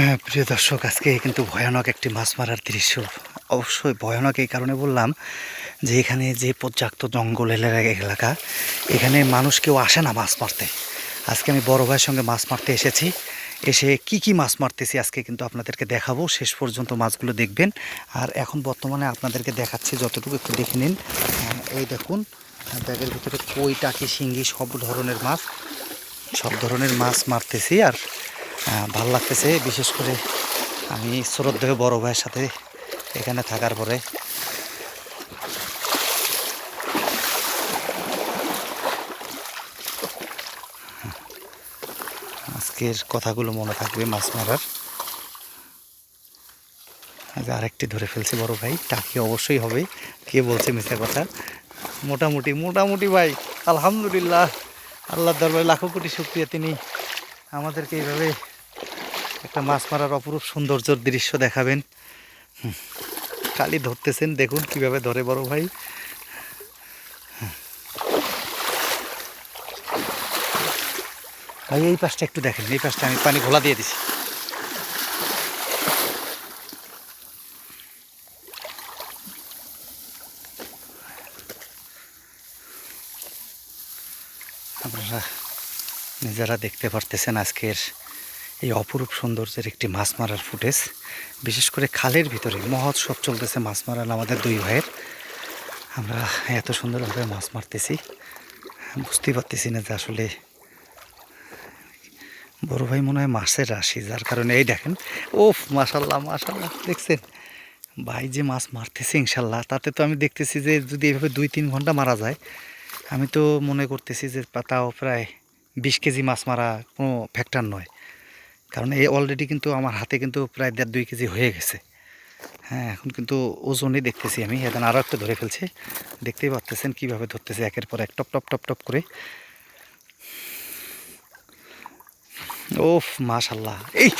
হ্যাঁ প্রিয় দর্শক, আজকে কিন্তু ভয়ানক একটি মাছ মারার দৃশ্য। অবশ্যই ভয়ানক এই কারণে বললাম যে এখানে যে পর্যাপ্ত জঙ্গল এলা- এলাকা, এখানে মানুষ কেউ আসে না মাছ মারতে। আজকে আমি বড় ভাইয়ের সঙ্গে মাছ মারতে এসেছি। এসে কি কি মাছ মারতেছি আজকে কিন্তু আপনাদেরকে দেখাবো। শেষ পর্যন্ত মাছগুলো দেখবেন। আর এখন বর্তমানে আপনাদেরকে দেখাচ্ছি যতটুকু একটু দেখে নিন। এই দেখুন, ব্যাগের ভিতরে কই, টাকি, শিঙ্গি, সব ধরনের মাছ, সব ধরনের মাছ মারতেছি। আর ভালো লাগতেছে, বিশেষ করে আমি শ্রদ্ধেয় বড় ভাইয়ের সাথে এখানে থাকার পরে। আজকের কথাগুলো মনে থাকবে মাছ মারার। আরেকটি ধরে ফেলছে বড় ভাই টাকি অবশ্যই হবে, কে বলছে মিথ্যা কথা? মোটামুটি মোটামুটি ভাই, আলহামদুলিল্লাহ। আল্লাহ দরবার লাখো কোটি শুক্রিয়া। তিনি আমাদেরকে এইভাবে একটা মাছ মারার অপরূপ সৌন্দর্যর দৃশ্য দেখাবেন কালি ধরতেছেন, দেখুন কীভাবে ধরে বড় ভাই। ভাই, এই পাশটা একটু দেখেন, এই পাশটা আমি পানি ঘোলা দিয়ে দিছি আপনারা নিজেরা দেখতে পারতেছেন আজকের এই অপরূপ সৌন্দর্যের একটি মাছ মারার ফুটেজ। বিশেষ করে খালের ভিতরে মহোৎসব চলতেছে মাছ মারার আমাদের দুই ভাইয়ের। আমরা এত সুন্দরভাবে মাছ মারতেছি। বুঝতেই পারতেছি না যে আসলে বড় ভাই মনে হয় মাছের রাশি, যার কারণে এই দেখেন ওফ মাশাল্লাহ মাশাল্লাহ দেখছেন? ভাই যে মাছ মারতেছে ইনশাল্লাহ তাতে তো আমি দেখতেছি যে যদি এভাবে দুই তিন ঘণ্টা মারা যায়, আমি তো মনে করতেছি যে তাও প্রায় বিশ কেজি মাছ মারা কোনো ফ্যাক্টর নয়। কারণ এই অলরেডি কিন্তু আমার হাতে কিন্তু প্রায় দেড় দুই কেজি হয়ে গেছে। হ্যাঁ এখন কিন্তু ওজনই দেখতেছি আমি। এখন আরও একটা ধরে ফেলছে। দেখতেই পাচ্তেছেন কীভাবে ধরতেছে। একের পর এক টপ টপ টপ টপ করে। ওফ মাশাল্লাহ এই,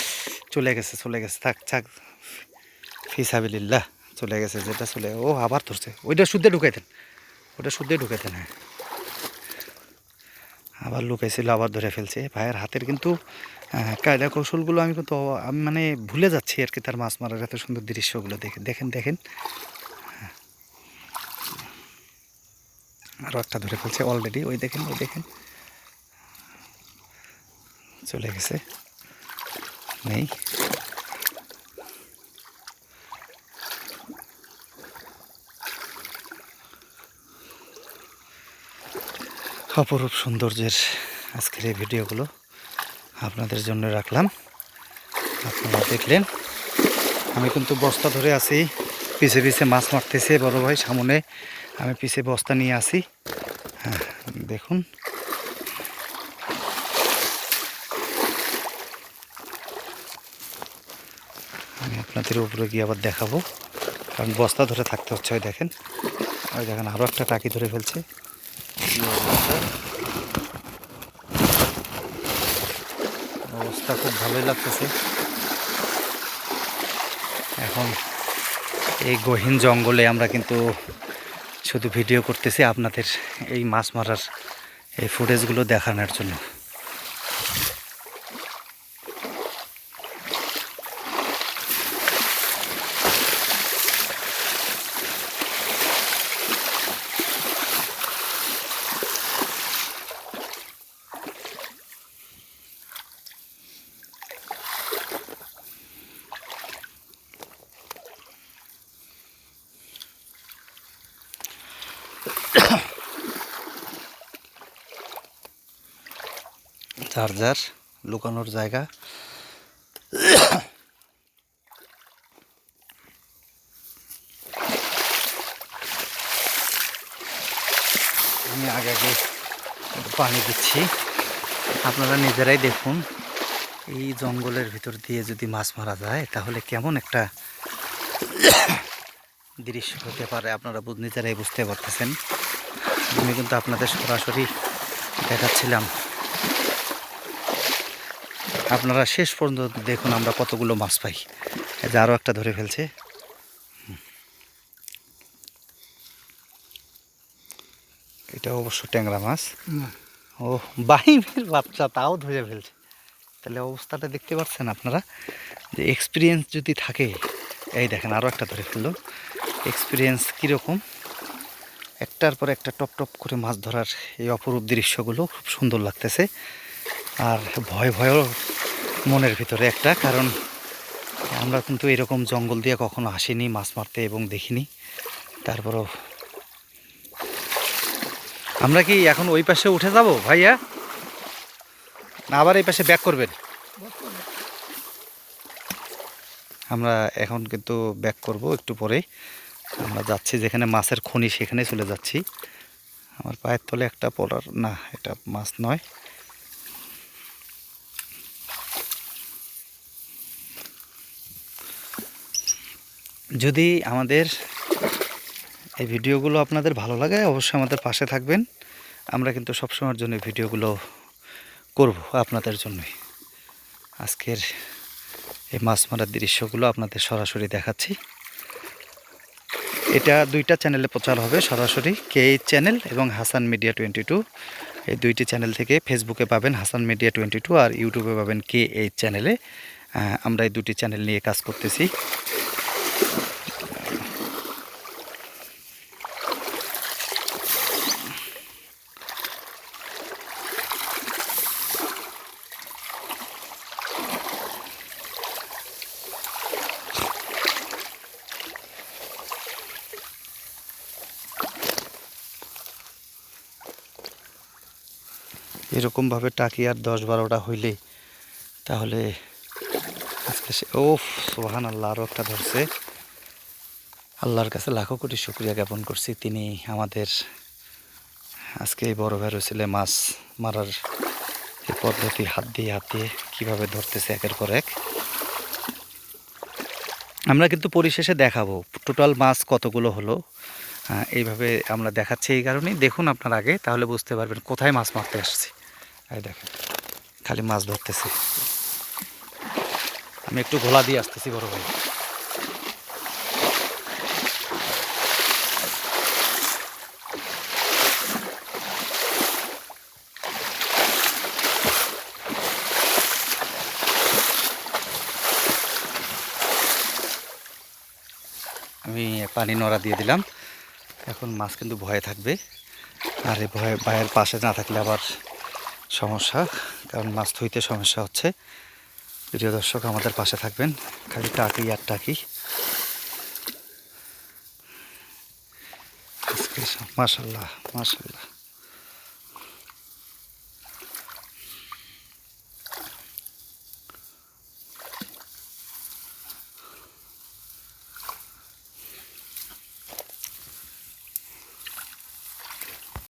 চলে গেছে চলে গেছে। থাক থাক। ফিসাবিল্লাহ চলে গেছে, যেটা চলে। ও, আবার ধরছে। ওইটা শুদ্ধে ঢুকাই দেন ওটা শুদ্ধে ঢুকাই দেন হ্যাঁ। আবার লুকাইছিল, আবার ধরে ফেলছে। ভাইয়ের হাতের কিন্তু কায়দা কৌশলগুলো আমি কিন্তু আমি মানে ভুলে যাচ্ছি আর কি তার মাছ মারার এত সুন্দর দৃশ্যগুলো দেখে। দেখেন দেখেন। একটা ধরে ফেলছে অলরেডি ওই দেখেন ওই দেখেন। চলে গেছে। নেই। অপরূপ সৌন্দর্যের আজকের এই ভিডিওগুলো আপনাদের জন্য রাখলাম। আপনারা দেখলেন, আমি কিন্তু বস্তা ধরে আছি, পিছে পিছে মাছ মারতেছে বড় ভাই সামনে, আমি পিছে বস্তা নিয়ে আসি হ্যাঁ দেখুন। আমি আপনাদের উপরে গিয়ে আবার দেখাবো, কারণ বস্তা ধরে থাকতে হচ্ছে, ওই দেখেন। ওই দেখেন, আরও একটা টাকি ধরে ফেলছে। অবস্থা খুব ভালোই লাগতেছে। এখন এই গহীন জঙ্গলে আমরা কিন্তু শুধু ভিডিও করতেছি আপনাদের এই মাছ মারার এই ফুটেজগুলো দেখানোর জন্য। চার্জার লুকানোর জায়গা। আমি আগে আগে পানি দিচ্ছি। আপনারা নিজেরাই দেখুন, এই জঙ্গলের ভিতর দিয়ে যদি মাছ মারা যায়, তাহলে কেমন একটা দৃশ্য হতে পারে আপনারা বুঝ- নিজেরাই বুঝতে পারতেছেন। আমি কিন্তু আপনাদের সরাসরি দেখাচ্ছিলাম। আপনারা শেষ পর্যন্ত দেখুন আমরা কতগুলো মাছ পাই। এই যে আরও একটা ধরে ফেলছে। এটা অবশ্য ট্যাংরা মাছ। ও বাহিমের বাচ্চা তাও ধরে ফেলছে। তাহলে অবস্থাটা দেখতে পাচ্ছেন আপনারা? যে এক্সপিরিয়েন্স যদি থাকে এই দেখেন আরও একটা ধরে ফেলল। এক্সপিরিয়েন্স কীরকম? একটার পর একটা টপ টপ করে মাছ ধরার এই অপরূপ দৃশ্যগুলো খুব সুন্দর লাগতেছে। আর ভয় ভয়ও মনের ভিতরে একটা, কারণ আমরা কিন্তু এরকম জঙ্গল দিয়ে কখনো আসিনি, মাছ মারতে এবং দেখিনি। তারপরও আমরা কি এখন ওই পাশে উঠে যাব ভাইয়া? না, আবার এই পাশে ব্যাক করবেন? আমরা এখন কিন্তু ব্যাক করব একটু পরেই আমরা যাচ্ছি যেখানে মাছের খনি সেখানে চলে যাচ্ছি। আমার পায়ের তলে একটা পড়ার না, এটা মাছ নয়। যদি আমাদের এই ভিডিওগুলো আপনাদের ভালো লাগে, অবশ্যই আমাদের পাশে থাকবেন। আমরা কিন্তু সবসময়ের জন্য ভিডিওগুলো করব আপনাদের জন্যই। আজকের এই মাছ মারার দৃশ্যগুলো আপনাদের সরাসরি দেখাচ্ছি। এটা দুইটা চ্যানেলে প্রচার হবে সরাসরি, কে চ্যানেল এবং হাসান মিডিয়া টোয়েন্টি টু এই দুইটি চ্যানেল থেকে ফেসবুকে পাবেন হাসান মিডিয়া টোয়েন্টি টু আর ইউটিউবে পাবেন কে এইচ চ্যানেলে আমরা এই দুটি চ্যানেল নিয়ে কাজ করতেছি। এরকমভাবে টাকি আর দশ বারোটা হইলে তাহলে আজকে সে ও সোহান আল্লাহ আরও একটা ধরছে। আল্লাহর কাছে লাখো কোটি শুক্রিয়া জ্ঞাপন করছি। তিনি আমাদের আজকে এই বড় ভাইয়ের ছেলে মাছ মারার এই পদ্ধতি হাত দিয়ে হাত দিয়ে কীভাবে ধরতেছে একের পর এক। আমরা কিন্তু পরিশেষে দেখাবো টোটাল মাছ কতগুলো হলো। এইভাবে আমরা দেখাচ্ছি এই কারণেই। দেখুন আপনার আগে, তাহলে বুঝতে পারবেন কোথায় মাছ মারতে আসছি। এই দেখেন, খালি মাছ ধরতেছি। আমি একটু ঘোলা দিয়ে আসতেছি, বড় ভাই। আমি পানি নড়া দিয়ে দিলাম। এখন মাছ কিন্তু ভয়ে থাকবে। আর এই ভয়ে ভাইয়ের পাশে না থাকলে আবার সমস্যা, কারণ মাছ ধুইতে সমস্যা হচ্ছে। প্রিয় দর্শক, আমাদের পাশে থাকবেন খালি টাকি আর টাকি। মাসাল্লাহ মাসাল্লাহ